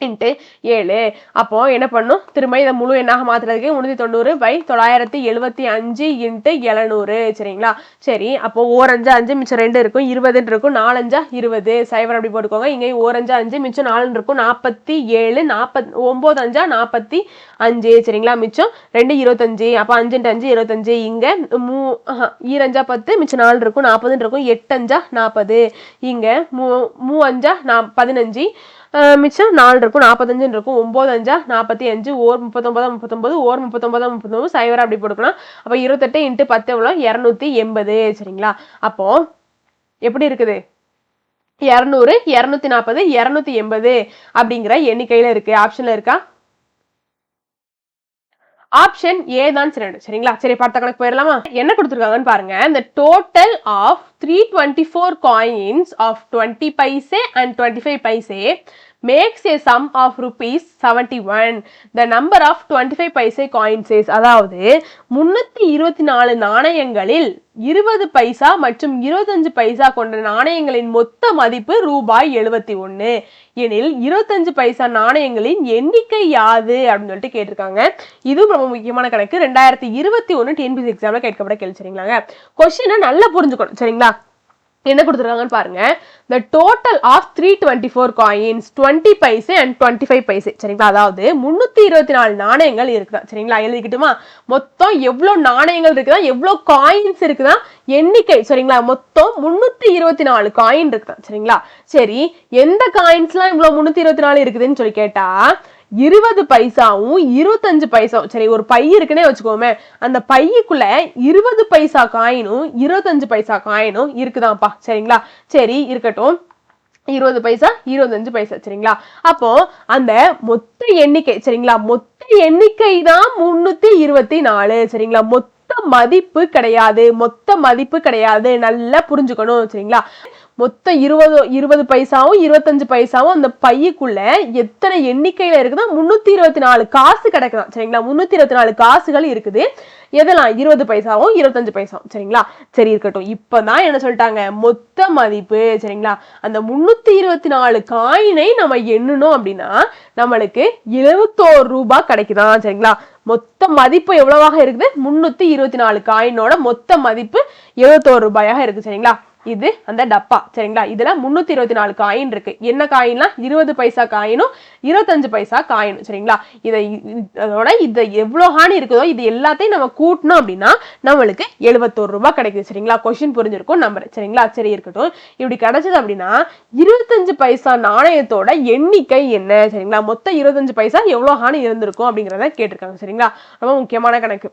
இன்ட்டு ஏழு. அப்போ என்ன பண்ணும்? திரும்ப இதை முழு எண்ணாக மாத்துறதுக்கு முந்நூற்றி தொண்ணூறு பை தொள்ளாயிரத்தி எழுபத்தி அஞ்சு இன்ட்டு எழுநூறு. சரிங்களா? சரி அப்போ ஓரஞ்சா அஞ்சு மிச்சம் ரெண்டு இருக்கும். இருபதுன்னு இருக்கும். நாலஞ்சா இருபது. சைபர் அப்படி போட்டுக்கோங்க. இங்கே ஓரஞ்சா அஞ்சு மிச்சம் நாலுன்னு இருக்கும். நாற்பத்தி ஏழு நாற்பத் ஒம்பது அஞ்சா நாற்பத்தி அஞ்சு. சரிங்களா? மிச்சம் ரெண்டு இருபத்தஞ்சு. அப்போ அஞ்சுன்ட்டு அஞ்சு இருபத்தஞ்சு. இங்கே மூ ஈரஞ்சா பத்து மிச்சம் நாலு இருக்கும். நாற்பதுன்னு இருக்கும். எட்டஞ்சா நாற்பது இங்கே மூ மூ அஞ்சா நா பதினஞ்சு. மிச்சம் நாலு இருக்கும் நாற்பத்தஞ்சுன்னு இருக்கும். ஒம்பது அஞ்சா நாற்பத்தி அஞ்சு ஓர் முப்பத்தொம்பதா முப்பத்தொம்பது ஓர் முப்பத்தொம்பதா முப்பத்தொம்பது சைவர் அப்படி போட்டுக்கலாம். அப்போ இருபத்தெட்டு இன்ட்டு பத்து எவ்வளோ? இரநூத்தி எண்பது சரிங்களா? அப்போ எப்படி இருக்குது? இரநூறு இரநூத்தி நாற்பது இரநூத்தி எண்பது அப்படிங்கிற எண்ணிக்கையில இருக்கு. ஆப்ஷன்ல இருக்கா? ஆப்ஷன் ஏ தான் சரி சரிங்களா? சரி பார்த்த கணக்கு போயிடலாமா? என்ன கொடுத்துருக்காங்கன்னு பாருங்க. இந்த total of three twenty four coins of twenty paise and twenty five paise makes a sum of rupees seventy one the number of twenty five paise காயின்ஸஸ் அதாவது முன்னூற்றி இருபத்தி நாலு நாணயங்களில் இருபது பைசா மற்றும் இருபத்தஞ்சு பைசா கொண்ட நாணயங்களின் மொத்த மதிப்பு ரூபாய் எழுபத்தி ஒன்று எனில் இருபத்தஞ்சு பைசா நாணயங்களின் எண்ணிக்கை யாது? அப்படின்னு சொல்லிட்டு கேட்டிருக்காங்க. இதுவும் ரொம்ப முக்கியமான கணக்கு. ரெண்டாயிரத்தி இருபத்தி ஒன்று டிஎன்பிசி எக்ஸாமில் கேட்கப்பட கேள்வி சரிங்களாங்க? கொஸ்டினை நல்லா புரிஞ்சுக்கணும் சரிங்களா? என்ன கொடுத்துருக்காங்கன்னு பாருங்க. The total of three twenty four coins twenty paise and twenty five paise சரிங்களா? அதாவது முந்நூற்றி இருபத்தி நாலு நாணயங்கள் இருக்குதா? சரிங்களா? எழுதிக்கிட்டுமா? மொத்தம் எவ்வளோ நாணயங்கள் இருக்குதா? எவ்வளோ காயின்ஸ் இருக்குதா? எண்ணிக்கை. சரிங்களா? மொத்தம் முந்நூற்றி இருபத்தி நாலு காயின் இருக்குதா? சரிங்களா? சரி எந்த காயின்ஸ்லாம் இவ்வளோ முந்நூற்றி இருபத்தி நாலு இருக்குதுன்னு சொல்லி கேட்டால் இருபது பைசாவும் இருபத்தஞ்சு பைசாவும் சரி ஒரு பை இருக்குன்னே வச்சுக்கோமே அந்த பையக்குள்ள இருபது பைசா காயினும் இருபத்தஞ்சு பைசா காயினும் இருக்குதான்ப்பா சரிங்களா? சரி இருக்கட்டும். இருபது பைசா இருபத்தஞ்சு பைசா சரிங்களா? அப்போ அந்த மொத்த எண்ணிக்கை சரிங்களா? மொத்த எண்ணிக்கை தான் முன்னூத்தி இருபத்தி நாலு சரிங்களா? மொத்த மதிப்பு கிடையாது மொத்த மதிப்பு கிடையாது நல்லா புரிஞ்சுக்கணும் சரிங்களா? மொத்தம் இருபது இருபது பைசாவும் இருபத்தஞ்சு பைசாவும் அந்த பையக்குள்ள எத்தனை எண்ணிக்கையில இருக்குதா முன்னூத்தி இருபத்தி நாலு காசு கிடைக்குதான். சரிங்களா? முன்னூத்தி இருபத்தி நாலு காசுகள் இருக்குது. எதெல்லாம்? இருபது பைசாவும் இருபத்தஞ்சு பைசாவும். சரிங்களா? சரி இருக்கட்டும். இப்பதான் என்ன சொல்லிட்டாங்க? மொத்த மதிப்பு. சரிங்களா? அந்த முன்னூத்தி இருபத்தி நாலு காயினை நம்ம எண்ணணும் அப்படின்னா நம்மளுக்கு எழுபத்தோரு ரூபாய் கிடைக்குதான். சரிங்களா? மொத்த மதிப்பு எவ்வளவாக இருக்குது? முன்னூத்தி இருபத்தி நாலு காயினோட மொத்த மதிப்பு எழுபத்தோரு ரூபாயாக இருக்கு. சரிங்களா? இது அந்த டப்பா சரிங்களா? இதுல முன்னூத்தி இருபத்தி நாலு காயின் இருக்கு. என்ன காயின்லாம் இருபது பைசா காயினும் இருபத்தஞ்சு பைசா காயினும் சரிங்களா? இதை அதோட இதை எவ்வளோ ஹானி இருக்குதோ இது எல்லாத்தையும் நம்ம கூட்டணும் அப்படின்னா நம்மளுக்கு எழுபத்தோரு ரூபாய் கிடைக்குது சரிங்களா? கொஷின் புரிஞ்சிருக்கும் நம்புறேன் சரிங்களா? சரி இருக்கட்டும். இப்படி கிடைச்சது அப்படின்னா இருபத்தஞ்சு பைசா நாணயத்தோட எண்ணிக்கை என்ன சரிங்களா? மொத்தம் இருபத்தஞ்சு பைசா எவ்வளோ ஹானி இருந்திருக்கும் அப்படிங்கிறத கேட்டிருக்காங்க சரிங்களா? ரொம்ப முக்கியமான கணக்கு.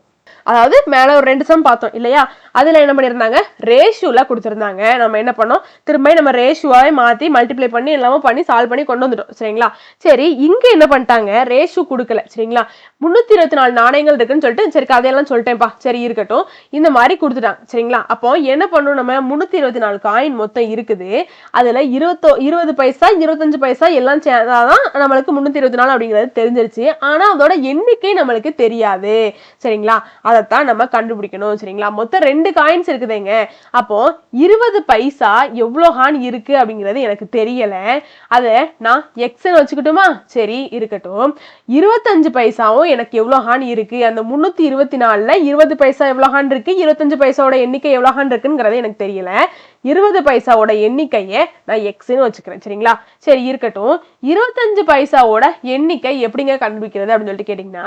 அதாவது மேல ஒரு ரெண்டு சம் பார்த்தோம் இல்லையா? அதுல என்ன பண்ணியிருந்தாங்க? ரேஷியோல கொடுத்துருந்தாங்க. நம்ம என்ன பண்ணோம்? திரும்ப நம்ம ரேஷியோவை மாற்றி மல்டிப்ளை பண்ணி எல்லாமே பண்ணி சால்வ் பண்ணி கொண்டு வந்துட்டோம். சரிங்களா? சரி இங்கே என்ன பண்ணிட்டாங்க? ரேஷியோ கொடுக்கல. சரிங்களா? முந்நூற்றி இருபத்தி நாலு நாணயங்கள் இருக்குன்னு சொல்லிட்டு சரி கதையெல்லாம் சொல்லிட்டேன்ப்பா. சரி இருக்கட்டும். இந்த மாதிரி கொடுத்துட்டாங்க. சரிங்களா? அப்போ என்ன பண்ணணும் நம்ம? முந்நூற்றி இருபத்தி நாலு காயின் மொத்தம் இருக்குது. அதுல இருபத்தோ இருபது பைசா இருபத்தஞ்சு பைசா எல்லாம் சேர்ந்தாதான் நம்மளுக்கு முந்நூற்றி இருபத்தி நாலு அப்படிங்கிறது தெரிஞ்சிருச்சு. ஆனா அதோட எண்ணிக்கை நம்மளுக்கு தெரியாது. சரிங்களா? அதைத்தான் நம்ம கண்டுபிடிக்கணும் சரிங்களா? மொத்தம் ரெண்டு காயின்ஸ் இருக்குதுங்க. அப்போ இருபது பைசா எவ்வளோ ஹான் இருக்கு அப்படிங்கிறது எனக்கு தெரியல. அதை நான் எக்ஸ்ன்னு வச்சுக்கிட்டுமா? சரி இருக்கட்டும். இருபத்தஞ்சு பைசாவும் எனக்கு எவ்வளோ ஹான் இருக்கு? அந்த முன்னூத்தி இருபத்தி நாலுல இருபது பைசா எவ்வளோ ஹான் இருக்கு? இருபத்தஞ்சு பைசாவோட எண்ணிக்கை எவ்வளோ ஹான் இருக்குங்கிறது எனக்கு தெரியல. இருபது பைசாவோட எண்ணிக்கையை நான் எக்ஸ்ன்னு வச்சுக்கிறேன் சரிங்களா? சரி இருக்கட்டும். இருபத்தஞ்சு பைசாவோட எண்ணிக்கை எப்படிங்க கண்டுபிடிக்கிறது அப்படின்னு சொல்லிட்டு கேட்டிங்கன்னா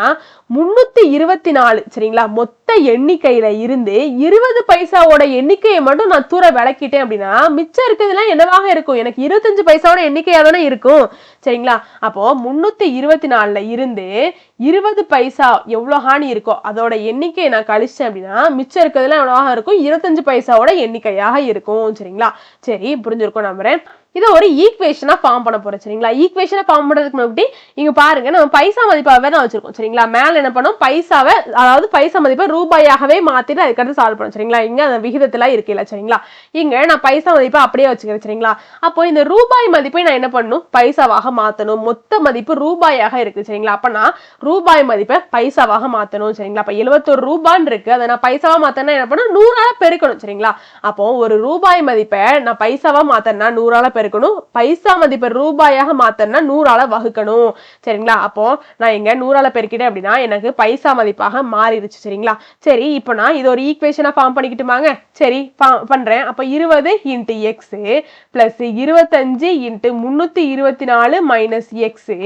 முன்னூத்தி இருபத்தி நாலு சரிங்களா? மொத்த எண்ணிக்கையில இருந்து இருபது பைசாவோட எண்ணிக்கையை மட்டும் நான் தூர விளக்கிட்டேன் அப்படின்னா மிச்சம் இருக்கிறதுலாம் என்னவாக இருக்கும்? எனக்கு இருபத்தஞ்சு பைசாவோட எண்ணிக்கையாக தானே இருக்கும். சரிங்களா? அப்போ முன்னூத்தி இருபத்தி நாலுல இருந்து இருபது பைசா எவ்வளோ ஹானி இருக்கோ அதோட எண்ணிக்கையை நான் கழிச்சேன் அப்படின்னா மிச்சம் இருக்கிறதுலாம் எவ்வளோ இருக்கும்? இருபத்தஞ்சு பைசாவோட எண்ணிக்கையாக இருக்கும் சரிங்களா? சரி புரிஞ்சிருக்கும் நம்புறேன். இதை ஒரு ஈக்குவேஷனாக ஃபார்ம் பண்ண போகிறோம் சரிங்களா? ஈக்குவேஷனை ஃபார்ம் பண்ணுறதுக்கு முன்னாடி இங்கே பாருங்க நம்ம பைசா மதிப்பாகவே தான் வச்சிருக்கோம் சரிங்களா? மேலே என்ன பண்ணோம்? பைசாவை அதாவது பைசா மதிப்பை ரூபாயாகவே மாற்றிட்டு அதுக்கடுத்து சால்வ் பண்ணோம் சரிங்களா? இங்கே அந்த விகிதத்தில் இருக்குல்ல சரிங்களா? இங்கே நான் பைசா மதிப்பை அப்படியே வச்சுக்கிறேன் சரிங்களா? அப்போ இந்த ரூபாய் மதிப்பை நான் என்ன பண்ணணும்? பைசாவாக மாற்றணும் மொத்த மதிப்பு ரூபாயாக இருக்குது சரிங்களா? அப்போ நான் ரூபாய் மதிப்பை பைசாவாக மாற்றணும் சரிங்களா? அப்போ எழுபத்தொரு ரூபான்னு இருக்கு. அதை நான் பைசாவாக மாற்றினா என்ன பண்ணணும்? நூறால பெருக்கணும் சரிங்களா? அப்போ ஒரு ரூபாய் மதிப்பை நான் பைசாவாக மாற்றினா நூறால பெருக்கணும் இருக்கணும். பைசா மதிப்பை ரூபாயாக மாத்தனா நூறால வகுக்கணும். சரிங்களா? அப்போ நான் இங்க நூறால பெருக்கிட்டேன் அப்படின்னா எனக்கு பைசா மதிப்பாக மாறிடுச்சு. சரிங்களா? சரி இப்போ நான் இது ஒரு ஈக்குவேஷனா ஃபார்ம் பண்ணிக்கிட்டுமாங்க? சரி பண்றேன். அப்போ இருபது இன்ட்டு எக்ஸ் பிளஸ் இருபத்தஞ்சு இன்ட்டு முன்னூத்தி இருபத்தி நாலு மைனஸ் எக்ஸு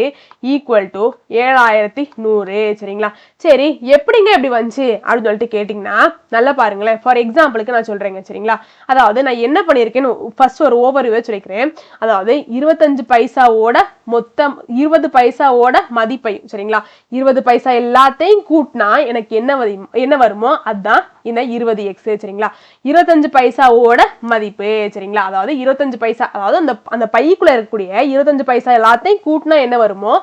ஈக்குவல் டு ஏழாயிரத்தி நூறு. சரிங்களா? சரி எப்படிங்க இப்படி வந்துச்சு? அப்படின்னு சொல்லிட்டு கேட்டிங்கன்னா நல்லா பாருங்களேன். ஃபார் எக்ஸாம்பிளுக்கு நான் சொல்றேங்க சரிங்களா? அதாவது நான் என்ன பண்ணியிருக்கேன்னு ஃபர்ஸ்ட் ஒரு ஓவர் சொல்லிக்கிறேன். அதாவது இருபத்தஞ்சு பைசாவோட மொத்தம் இருபது பைசாவோட மதிப்பையும் சரிங்களா? இருபது பைசா எல்லாத்தையும் கூட்டினா எனக்கு என்ன என்ன வருமோ அதுதான் இந்த இருபது எக்ஸ் சரிங்களா? இருபத்தஞ்சு பைசாவோட மதிப்பு சரிங்களா? அதாவது இருபத்தஞ்சு பைசா அதாவது அந்த அந்த பைக்குள்ள இருக்கக்கூடிய இருபத்தஞ்சு பைசா எல்லாத்தையும் கூட்டினா என்ன வருமோ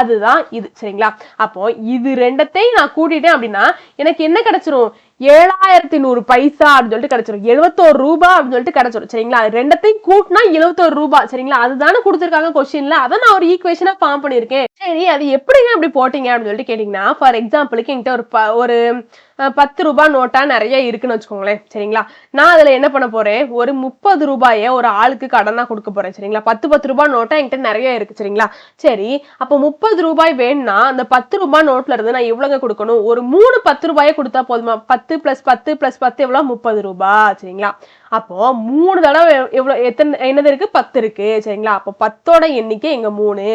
அதுதான் இது. சரிங்களா? அப்போ இது ரெண்டத்தையும் நான் கூட்டிட்டேன் அப்படின்னா எனக்கு என்ன கிடைச்சிரும்? ஏழாயிரத்தி நூறு பைசா அப்படின்னு சொல்லிட்டு கிடைச்சிரும். எழுபத்தோரு ரூபா அப்படின்னு சொல்லிட்டு கிடைச்சிரும். சரிங்களா? அது ரெண்டத்தையும் கூட்டினா எழுபத்தோரு ரூபா. சரிங்களா? அதுதானே கொடுத்துருக்காங்க கொஸ்டின்ல அதை நான் ஒரு ஈக்குவேஷனா ஃபார்ம் பண்ணியிருக்கேன். சரி அது எப்படிங்க அப்படி போட்டீங்க அப்படின்னு சொல்லிட்டு கேட்டீங்கன்னா ஃபார் எக்ஸாம்பிளுக்கு என்கிட்ட ஒரு ஒரு பத்து ரூபாய் நோட்டா நிறைய இருக்குன்னு வச்சுக்கோங்களேன். சரிங்களா? நான் அதுல என்ன பண்ண போறேன்? ஒரு முப்பது ரூபாயை ஒரு ஆளுக்கு கடனா கொடுக்க போறேன். சரிங்களா? பத்து பத்து ரூபாய் நோட்டா என்கிட்ட நிறைய இருக்கு. சரிங்களா? சரி அப்போ முப்பது ரூபாய் வேணும்னா அந்த பத்து ரூபாய் நோட்ல இருந்து நான் எவ்வளவுங்க கொடுக்கணும். ஒரு மூணு பத்து ரூபாயை கொடுத்தா போதுமா? பத்து பிளஸ் பத்து பிளஸ் பத்து எவ்வளவு? முப்பது ரூபாய். சரிங்களா? அப்போ மூணு தடவை எவ்வளோ எத்தனை என்னது இருக்கு? பத்து இருக்கு சரிங்களா? அப்போ பத்தோட எண்ணிக்கை இங்க மூணு.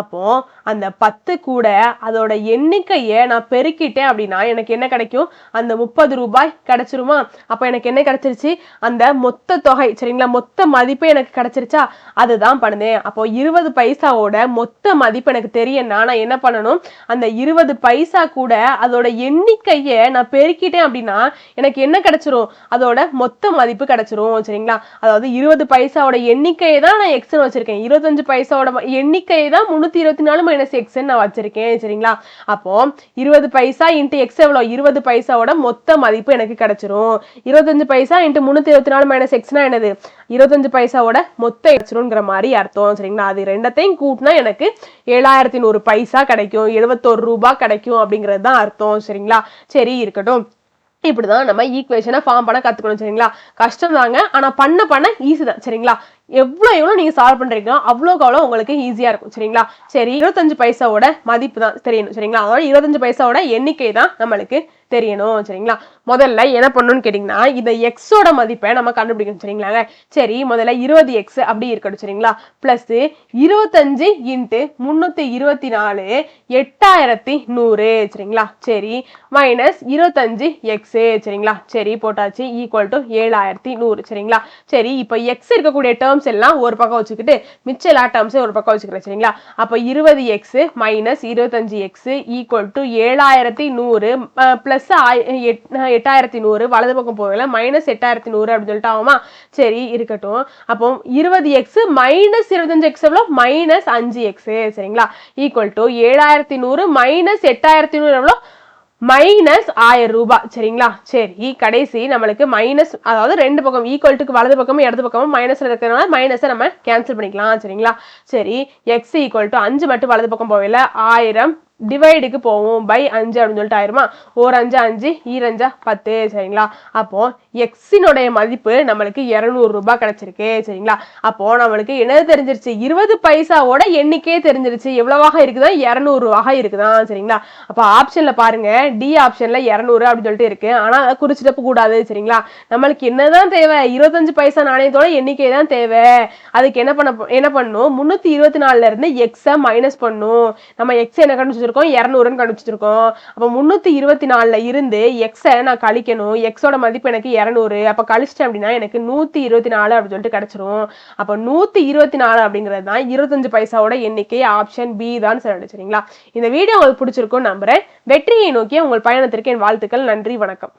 அப்போ அந்த பத்து கூட அதோட எண்ணிக்கையை நான் பெருக்கிட்டேன் அப்படின்னா எனக்கு என்ன கிடைக்கும்? அந்த முப்பது ரூபாய் கிடைச்சிருமா? அப்போ எனக்கு என்ன கிடைச்சிருச்சு? அந்த மொத்த தொகை சரிங்களா? மொத்த மதிப்பு எனக்கு கிடைச்சிருச்சா? அதுதான் பண்ணுதேன். அப்போ இருபது பைசாவோட மொத்த மதிப்பு எனக்கு தெரியன்னா நான் என்ன பண்ணணும்? அந்த இருபது பைசா கூட அதோட எண்ணிக்கையை நான் பெருக்கிட்டேன் அப்படின்னா எனக்கு என்ன கிடைச்சிரும்? அதோட மொத்த மதிப்பு கிடைச்சிரும் கிடைச்சிரும் சரிங்களா? அதாவது இருபது பைசாவோட எண்ணிக்கையை தான் நான் எக்ஸ்னு வச்சிருக்கேன். இருபத்தஞ்சு பைசாவோட எண்ணிக்கையை தான் முந்நூற்றி இருபத்தி நாலு மைனஸ் எக்ஸ்ன்னு நான் வச்சிருக்கேன் சரிங்களா? அப்போ இருபது பைசா இன்ட்டு எக்ஸ் எவ்வளோ? இருபது பைசாவோட மொத்த மதிப்பு எனக்கு கிடச்சிரும். இருபத்தஞ்சு பைசா இன்ட்டு முந்நூற்றி இருபத்தி நாலு மைனஸ் எக்ஸ்னா என்னது? இருபத்தஞ்சு பைசாவோட மொத்த கிடைச்சிருங்கிற மாதிரி அர்த்தம் சரிங்களா? அது ரெண்டத்தையும் கூட்டினா எனக்கு ஏழாயிரத்தி நூறு பைசா கிடைக்கும். எழுபத்தோரு ரூபாய் கிடைக்கும் அப்படிங்கிறது தான் அர்த்தம் சரிங்களா? சரி இருக்கட்டும். இப்படிதான் நம்ம ஈக்குவேஷனை ஃபார்ம் பண்ண கத்துக்கணும் சரிங்களா? கஷ்டம் தாங்க ஆனா பண்ண பண்ண ஈஸி தான் சரிங்களா? எவ்வளோ எவ்வளோ நீங்கள் சால்வ் பண்றீங்களோ அவ்வளோக்கு அவ்வளோ உங்களுக்கு ஈஸியா இருக்கும் சரிங்களா? சரி இருபத்தஞ்சு பைசாவோட மதிப்பு தான் தெரியணும் சரிங்களா? அதோட இருபத்தஞ்சு பைசாவோட எண்ணிக்கை தான் நம்மளுக்கு தெரியணும் சரிங்களா? முதல்ல என்ன பண்ணணும்னு கேட்டிங்கன்னா இந்த எக்ஸோட மதிப்பை நம்ம கண்டுபிடிக்கணும் சரிங்களாங்க? சரி முதல்ல இருபது எக்ஸ் அப்படி இருக்கணும் சரிங்களா? ப்ளஸ் இருபத்தஞ்சு இன்ட்டு முந்நூற்றி இருபத்தி நாலு எட்டாயிரத்தி நூறு சரிங்களா? சரி மைனஸ் இருபத்தஞ்சு எக்ஸு சரிங்களா? சரி போட்டாச்சு ஈக்குவல் டு ஏழாயிரத்தி நூறு சரிங்களா? சரி இப்போ எக்ஸ் இருக்கக்கூடிய டேர்ம்ஸ் எல்லாம் ஒரு பக்கம் வச்சுக்கிட்டு மிச்ச எல்லா டேர்ம்ஸையும் ஒரு பக்கம் வச்சுக்கிறேன் சரிங்களா? அப்போ இருபது எக்ஸு மைனஸ் இருபத்தஞ்சு எக்ஸு ஈக்குவல் டு ஏழாயிரத்தி நூறு ப்ளஸ் எட்டாயிரத்தி நூறு வலது பக்கம் போகல மைனஸ் எட்டாயிரத்தி நூறு அப்படின்னு சொல்லிட்டு ஆகுமா? சரி இருக்கட்டும். அப்போ இருபது எக்ஸ் மைனஸ் இருபத்தஞ்சு எக்ஸ் எவ்வளோ? மைனஸ் அஞ்சு எக்ஸ் சரிங்களா? ஈக்குவல் டு ஏழாயிரத்தி நூறு மைனஸ் எட்டாயிரத்தி நூறு எவ்வளோ? மைனஸ் ஆயிரம் ரூபாய் சரிங்களா? சரி கடைசி நம்மளுக்கு மைனஸ் அதாவது ரெண்டு பக்கம் ஈக்குவல்ட்டுக்கு வலது பக்கமும் இடது பக்கமும் மைனஸ்ல இருக்கிறதுனால மைனஸை நம்ம கேன்சல் பண்ணிக்கலாம் சரிங்களா? சரி எக்ஸ் ஈக்குவல் டு அஞ்சு மட்டும் வலது பக்கம் போகல ஆயிரம் டிவைடுக்கு போவோம். பை அஞ்சு அப்படின்னு சொல்லிட்டு ஆயிருமா? ஒரு அஞ்சு அஞ்சு ஈரஞ்சா பத்து சரிங்களா? அப்போ எக்ஸினுடைய மதிப்பு நம்மளுக்கு இரநூறு ரூபாய் கிடைச்சிருக்கு சரிங்களா? அப்போ நம்மளுக்கு என்னது தெரிஞ்சிருச்சு? இருபது பைசாவோட எண்ணிக்கையே தெரிஞ்சிருச்சு. எவ்வளவாக இருக்குதா இரநூறுவாக இருக்குதான் சரிங்களா? அப்போ ஆப்ஷன்ல பாருங்க. டி ஆப்ஷன்ல இரநூறு அப்படின்னு சொல்லிட்டு இருக்கு. ஆனா அதை குறிச்சிட்டப்ப கூடாது சரிங்களா? நம்மளுக்கு என்னதான் தேவை? இருபத்தஞ்சு பைசா நாணயத்தோட எண்ணிக்கை தான் தேவை. அதுக்கு என்ன பண்ண என்ன பண்ணும்? முன்னூத்தி இருபத்தி நாலுல இருந்து எக்ஸை மைனஸ் பண்ணும். நம்ம எக்ஸ் என்ன கண்டுபிடிச்சிருக்கோம் இரநூறுன்னு கண்டுபிடிச்சிருக்கோம். அப்போ முந்நூற்றி இருபத்தி நாலில் இருந்து எக்ஸை நான் கழிக்கணும். எக்ஸோட மதிப்பு எனக்கு இரநூறு. அப்போ கழிச்சிட்டேன் அப்படின்னா எனக்கு நூற்றி இருபத்தி நாலு அப்படின்னு சொல்லிட்டு கிடச்சிரும். அப்போ நூற்றி இருபத்தி நாலு அப்படிங்கிறது தான் இருபத்தஞ்சு பைசாவோட எண்ணிக்கை ஆப்ஷன் பி தான் சொல்லிட்டு சரிங்களா? இந்த வீடியோ உங்களுக்கு பிடிச்சிருக்கும் நம்புறேன். வெற்றியை நோக்கி உங்கள் பயணத்திற்கு என் வாழ்த்துக்கள். நன்றி வணக்கம்.